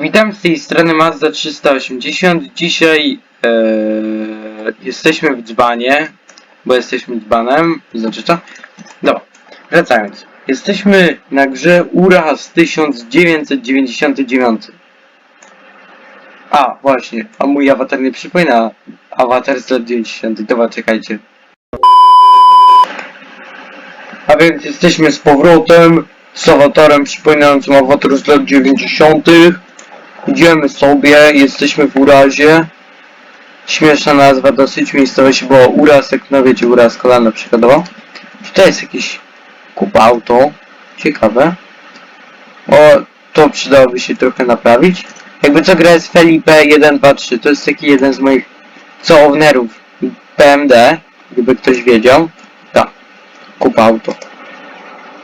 Witam z tej strony Mazda 380. Dzisiaj e, jesteśmy w dzbanie, bo jesteśmy dzbanem, znaczy co? Dobra, wracając. Jesteśmy na grze Uraz 1999. A, właśnie, a mój awatar nie przypomina awatar z lat 90. Dobra, czekajcie. A więc jesteśmy z powrotem z awatarem przypominającym awatar z lat 90. Idziemy sobie, jesteśmy w urazie. Śmieszna nazwa, dosyć miejscowości, bo uraz, jak no wiecie, uraz kolana przykładowo. Tutaj jest jakiś kupa auto. Ciekawe. O, to przydałoby się trochę naprawić. Jakby co gra jest Felipe 123, to jest taki jeden z moich co ownerów PMD, gdyby ktoś wiedział. Tak, kupa auto.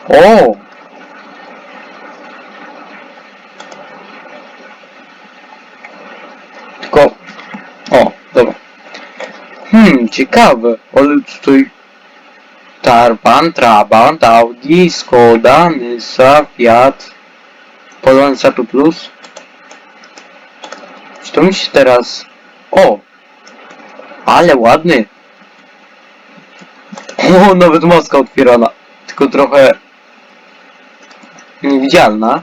O! Tylko... O, dobra. Hmm, ciekawe, ale tutaj... Tarpan, Trabant, Audi, Skoda, Nysa, Fiat, Polonia Sato Plus. Czy to mi się teraz... O! Ale ładny! O, nawet maska otwierana. Tylko trochę... Niewidzialna.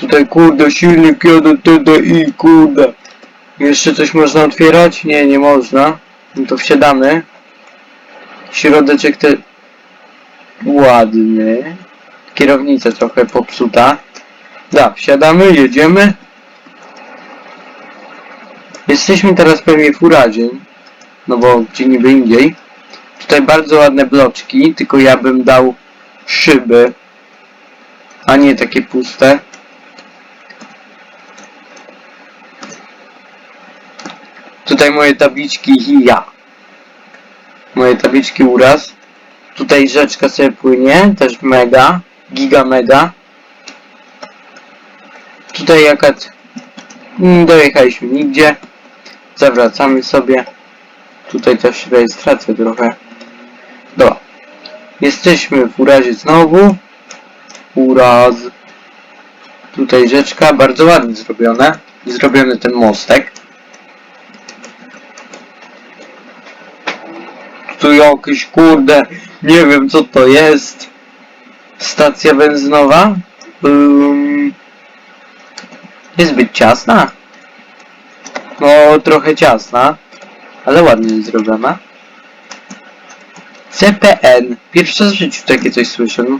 Tutaj kurde, silnik 1 TDI, kurde. Jeszcze coś można otwierać? Nie, nie można. No to wsiadamy. Środeczek te... Ładny. Kierownica trochę popsuta. Da, wsiadamy, jedziemy. Jesteśmy teraz pewnie w urazie. No bo gdzie niby indziej. Tutaj bardzo ładne bloczki, tylko ja bym dał szyby. A nie takie puste. Tutaj moje tabliczki ja. Moje tabliczki uraz. Tutaj rzeczka sobie płynie, też mega, giga mega. Tutaj jakaś... Nie dojechaliśmy nigdzie. Zawracamy sobie. Tutaj też rejestracja trochę. Dobra. Jesteśmy w urazie znowu. Uraz. Tutaj rzeczka, bardzo ładnie zrobione. Zrobiony ten mostek. Tu jakiś kurde, nie wiem co to jest. Stacja benzynowa? Um, niezbyt ciasna. No, trochę ciasna, ale ładnie zrobiona. CPN. Pierwszy raz w życiu takie coś słyszę. No.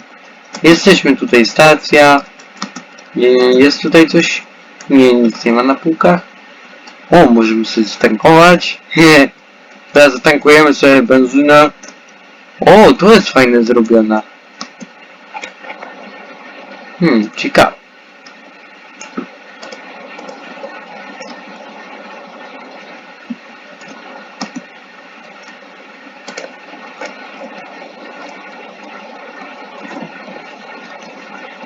Jesteśmy tutaj, stacja. Je- Jest tutaj coś? Nie, nic nie ma na półkach. O, możemy sobie stankować. Teraz zatankujemy sobie benzynę. O, to jest fajne zrobione. Hmm, ciekawe.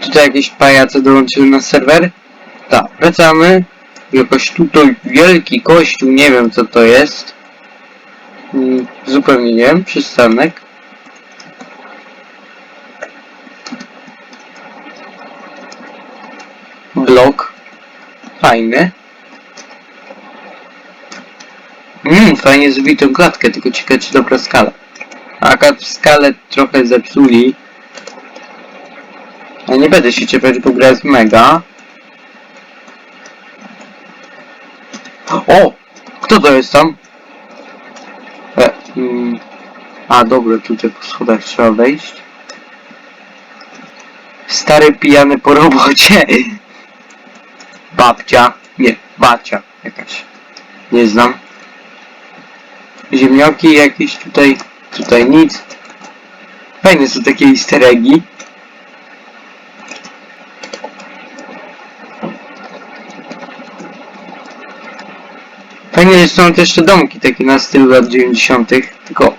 Tutaj jakieś pajace dołączyły na serwer? Tak, wracamy. Jakoś tutaj wielki kościół, nie wiem co to jest. Mm, Zupełnie nie wiem, przystanek. Blok. Fajny. Mmm, fajnie zrobili klatkę, tylko ciekawe czy dobra skala. A akurat skalę trochę zepsuli. Ale nie będę się czepiać, bo gra jest mega. O! Kto to jest tam? A dobra, tutaj po schodach trzeba wejść. Stary pijany po robocie. Babcia. Nie, babcia jakaś. Nie znam. Ziemnioki jakieś tutaj. Tutaj nic. Fajne są takie easter eggi. Fajnie, że są też te domki takie na stylu lat 90. Tylko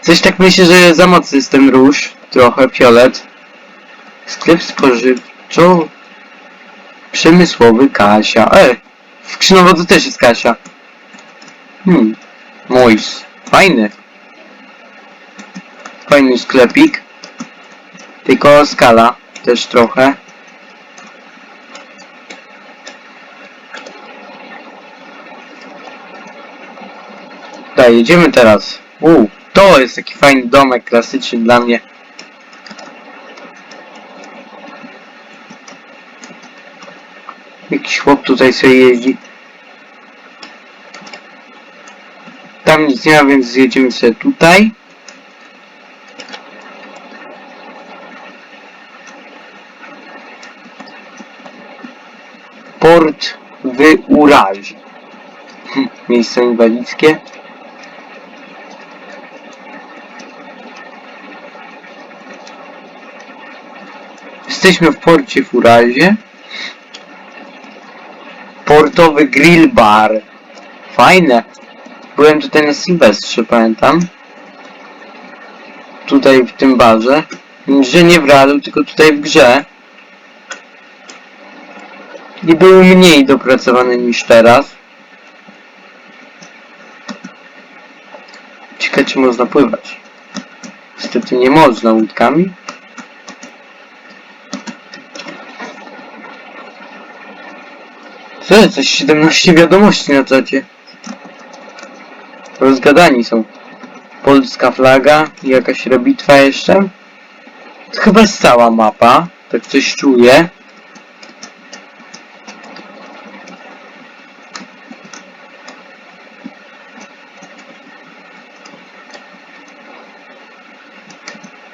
coś tak myślę, że za mocny jest ten róż. Trochę fiolet. Sklep spożywczo przemysłowy Kasia. E! W Krzynowodzu też jest Kasia. Hmm. Mois. Fajny. Fajny sklepik. Tylko skala też trochę. Tutaj, jedziemy teraz. U, to jest taki fajny domek klasyczny dla mnie. Jakiś chłop tutaj sobie jeździ. Tam nic nie ma, więc zjedziemy sobie tutaj. Port w Urazie. Hm, Miejsce inwalidzkie. Jesteśmy w porcie w Urazie. Portowy grill bar. Fajne. Byłem tutaj na Sylwestrze, pamiętam. Tutaj w tym barze. Że nie w realu, tylko tutaj w grze. I były mniej dopracowane niż teraz. Ciekawe czy można pływać. Niestety nie można łódkami. Co jest? Coś 17 wiadomości na czacie. Rozgadani są. Polska flaga jakaś robitwa jeszcze. To chyba jest cała mapa. Tak coś czuję.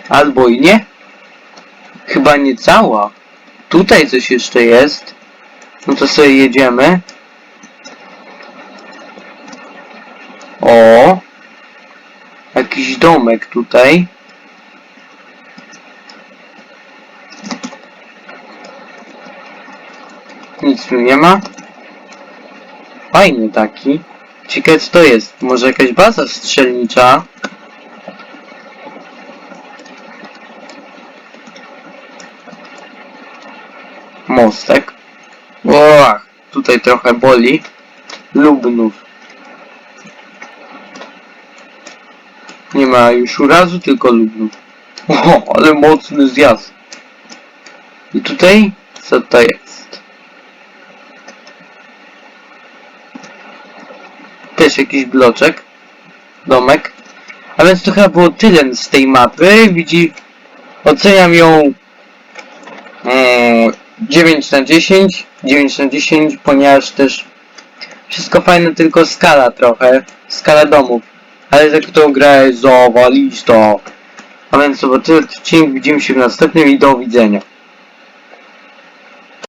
Albo i nie. Chyba nie cała. Tutaj coś jeszcze jest. No to sobie jedziemy. O! Jakiś domek tutaj. Nic tu nie ma. Fajny taki. Ciekawe co to jest. Może jakaś baza strzelnicza? Mostek. O, tutaj trochę boli. Lubnów. Nie ma już urazu, tylko Lubnów. O, ale mocny zjazd. I tutaj? Co to jest? Też jakiś bloczek. Domek. A więc to chyba było tyle z tej mapy. Widzi... Oceniam ją... Mm, 9 na 10, 9 na 10, ponieważ też wszystko fajne, tylko skala trochę, skala domów. Ale za którą grę zawalić to. A więc tyle odcinek, widzimy się w następnym i do widzenia.